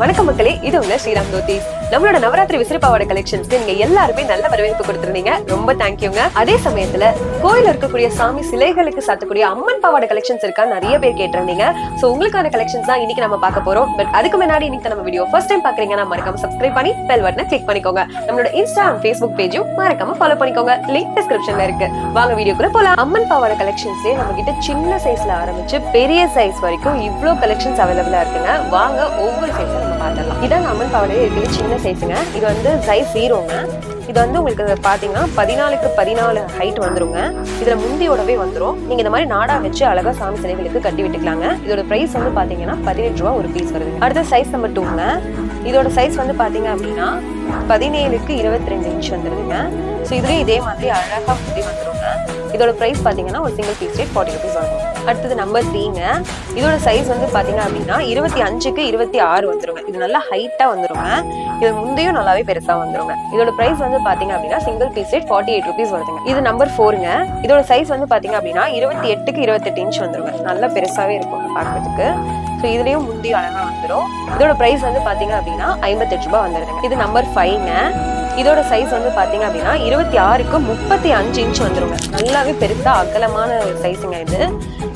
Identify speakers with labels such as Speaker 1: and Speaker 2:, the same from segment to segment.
Speaker 1: வணக்கம் மக்களே இது உங்க ஸ்ரீராம் ஜோதி. நம்மளோட நவராத்திரி விசிறப்பாவோட கலெக்ஷன்ஸ்க்கு நீங்க எல்லாருமே நல்ல வரவேற்பு கொடுத்துருந்தீங்க. ரொம்ப தேங்க்யூங்க அதே சமயத்துல கோயில் இருக்கக்கூடிய சாமி சிலைகளுக்கு சாத்தக்கூடிய அம்மன் பாவாடை கலெக்ஷன்ஸ் இருக்கா? நிறைய பேர் கேட்டிருந்தீங்க. சோ உங்களுக்கான கலெக்ஷன்ஸ் தான் இன்னைக்கு நம்ம பார்க்க போறோம். பட் அதுக்கு முன்னாடி இன்னைக்கு நம்ம வீடியோ ஃபர்ஸ்ட் டைம் பாக்குறீங்கன்னா மறக்காம சப்ஸ்கிரைப் பண்ணி பெல் பட்டனை கிளிக் பண்ணிக்கோங்க. நம்மளோட இன்ஸ்டா அண்ட் ஃபேஸ்புக் பேஜும் மறக்காம ஃபாலோ பண்ணிக்கோங்க. லிங்க் டிஸ்கிரிப்ஷன்ல இருக்கு. வாங்க வீடியோக்குள்ள போலாம். அம்மன் பாவாடை கலெக்ஷன்ஸ்லயே நம்ம கிட்ட சின்ன சைஸ்ல ஆரம்பிச்சு பெரிய சைஸ் வரைக்கும் இவ்வளவு கலெக்ஷன்ஸ் அவைலபிளா இருக்குங்க. வாங்க ஒவ்வொரு சைஸும் பார்த்துடலாம். இதான் அம்மன் பாவாடை இருக்கிற சின்ன சைஸுங்க இது வந்து சைஸ் ஜீரோங்க இது வந்து உங்களுக்கு பார்த்தீங்கன்னா பதினாலுக்கு பதினாலு ஹைட் வந்துருங்க. இதில் முந்தியோடவே வந்துடும் நீங்கள் இந்த மாதிரி நாடா வச்சு அழகா சாமி சிலைகளுக்கு கட்டி விட்டுக்கலாங்க. இதோட ப்ரைஸ் வந்து பார்த்தீங்கன்னா பதினெட்டு ரூபா ஒரு பீஸ் வருது அடுத்த சைஸ் நம்பர் டூங்க இதோட சைஸ் வந்து பார்த்தீங்க அப்படின்னா பதினேழுக்கு இருபத்தி ரெண்டு இன்ச் வந்துருதுங்க. ஸோ இதுலயும் இதே மாதிரி அழகாக முந்தி வந்துருங்க. இதோட ப்ரைஸ் பார்த்தீங்கன்னா ஒரு single piece rate forty rupees வரும் அடுத்தது நம்பர் த்ரீங்க இதோட சைஸ் வந்து பாத்தீங்க அப்படின்னா இருபத்தி அஞ்சுக்கு இருபத்தி ஆறு வந்துருங்க. இது நல்லா ஹைட்டா வந்துருங்க. இது முந்தையும் நல்லாவே பெருசா வந்துருங்க. இதோட பிரைஸ் வந்து பாத்தீங்க அப்படின்னா single piece rate forty eight rupees வருதுங்க. இது நம்பர் ஃபோருங்க இதோட சைஸ் வந்து பாத்தீங்க அப்படின்னா இருபத்தி எட்டுக்கு இருபத்தெட்டு இன்ச் வந்துருங்க. நல்லா பெருசாவே இருக்கும் பார்க்கறதுக்கு ஸோ இதுலயும் முந்தி அழகா வந்துடும் இதோட பிரைஸ் வந்து பாத்தீங்க அப்படின்னா ஐம்பத்தெட்டு ரூபாய் வந்துருங்க இது நம்பர் ஃபைவ்ங்க இதோட சைஸ் வந்து பார்த்தீங்க அப்படின்னா இருபத்தி ஆறுக்கு முப்பத்தி அஞ்சு இன்ச் வந்துருங்க நல்லாவே பெருசாக அகலமான ஒரு சைஸுங்க இது.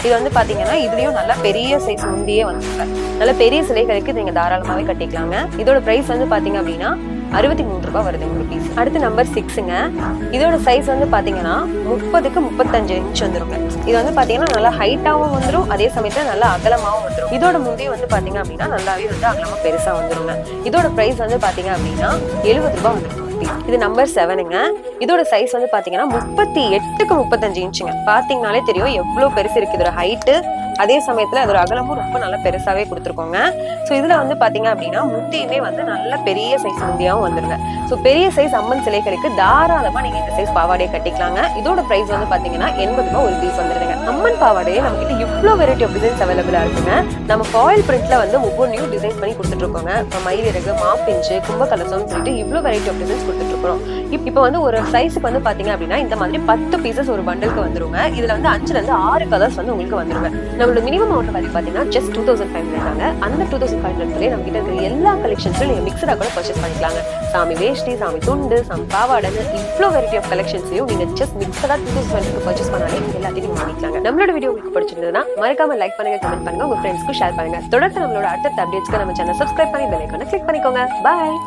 Speaker 1: இது வந்து பார்த்தீங்கன்னா இதுலேயும் நல்லா பெரிய சைஸ் முந்தியே வந்துருங்க நல்ல பெரிய சிலைகளுக்கு நீங்கள் தாராளமாகவே கட்டிக்கலாங்க. இதோட ப்ரைஸ் வந்து பார்த்தீங்க அப்படின்னா அறுபத்தி மூணு ரூபாய் வருது ஒரு பீஸ் அடுத்து நம்பர் சிக்ஸுங்க இதோட சைஸ் வந்து பார்த்தீங்கன்னா முப்பதுக்கு முப்பத்தஞ்சு இன்ச் வந்துருங்க இது வந்து பார்த்தீங்கன்னா நல்லா ஹைட்டாகவும் வந்துடும் அதே சமயத்தில் நல்லா அகலமாகவும் வந்துடும் இதோட முந்தைய வந்து பார்த்தீங்க அப்படின்னா நல்லாவே வந்து அகலமாக பெருசாக வந்துருங்க இதோட ப்ரைஸ் வந்து பார்த்தீங்க அப்படின்னா எழுபது ரூபாய் வந்துரும் இது நம்பர் செவனுங்க இதோட சைஸ் வந்து பாத்தீங்கன்னா முப்பத்தி எட்டுக்கு முப்பத்தஞ்சு இன்ச்சுங்க பாத்தீங்கனாலே தெரியும் எவ்வளவு பெருசு இருக்கு. இதோட ஹைட்டு அதே சமயத்துல அதோட அகலமும் ரொம்ப நல்லா பெருசாவே கொடுத்துருக்கோங்க. ஸோ இதுல வந்து பாத்தீங்க அப்படின்னா முந்தியுமே வந்து நல்ல பெரிய சைஸ் முந்தியாவும் வந்துருங்க. ஸோ பெரிய சைஸ் அம்மன் சிலைகளுக்கு தாராளமா நீங்க இந்த சைஸ் பாவாடையை கட்டிக்கலாங்க. இதோட பிரைஸ் வந்து பாத்தீங்கன்னா எண்பது ரூபாய் ஒரு பீஸ் வந்துருங்க அம்மன் பாவாடையே நம்ம கிட்ட இவ்வளோ வெரைட்டி ஆஃப் டிசைன்ஸ் அவைலபிளா இருக்குங்க. நம்ம ஃபாயில் பிரிண்ட்ல வந்து ஒவ்வொன்றையும் டிசைன் பண்ணி கொடுத்துட்டு இருக்கோங்க. இப்போ மயிலிறகு மாப்பிஞ்சு கும்பகலசம்னு சொல்லிட்டு இவ்வளோ வெரைட்டி ஆஃப் டிசைன்ஸ் கொடுத்துட்டு இருக்கோம் இப்போ வந்து ஒரு சைஸுக்கு வந்து பாத்தீங்க அப்படின்னா இந்த மாதிரி பத்து பீசஸ் ஒரு பண்டலுக்கு வந்துருங்க. இதுல வந்து அஞ்சுல இருந்து ஆறு கலர்ஸ் வந்து உங்களுக்கு வந்துருங்க. நம்மளோட மினிமம் ஆர்டர் வேல்யூ பாத்தீங்கன்னா just two thousand five hundred தாங்க. அந்த டூ தௌசண்ட் ஃபைவ் ஹண்ட்ரட்லேயே நம்ம கிட்ட இருக்கிற எல்லா கலெக்ஷன்ஸும் நீங்க மிக்சடா கூட பர்ச்சேஸ் பண்ணிக்கலாங்க. சாமி வேஷ்டி சாமி துண்டு சாமி பாவாடைன்னு இவ்வளோ வெரைட்டி ஆஃப் கலெக்ஷன்ஸையும் நீங்க ஜஸ்ட் மிக்சடா டூ தௌசண்ட் ஃபைவ் பர்ச்சேஸ் பண்ணாலே எல்லாத்தையும் நீங்க வாங்கிக்கலாங்க. நம்மளோட வீடியோ உங்களுக்கு பிடிச்சிருந்ததுன்னா மறக்காம லைக் பண்ணுங்க கமெண்ட் பண்ணுங்க உங்க ஃப்ரெண்ட்ஸ்க்கு ஷேர் பண்ணுங்க. தொடர்ந்து நம்மளோட அடுத்த அப்டேட்ஸ்க்கு நம்ம சேனல் சப்ஸ்கிரைப் பண்ணி பெல் ஐக்கான கிளிக் பண்ணிக்கோங்க. பாய்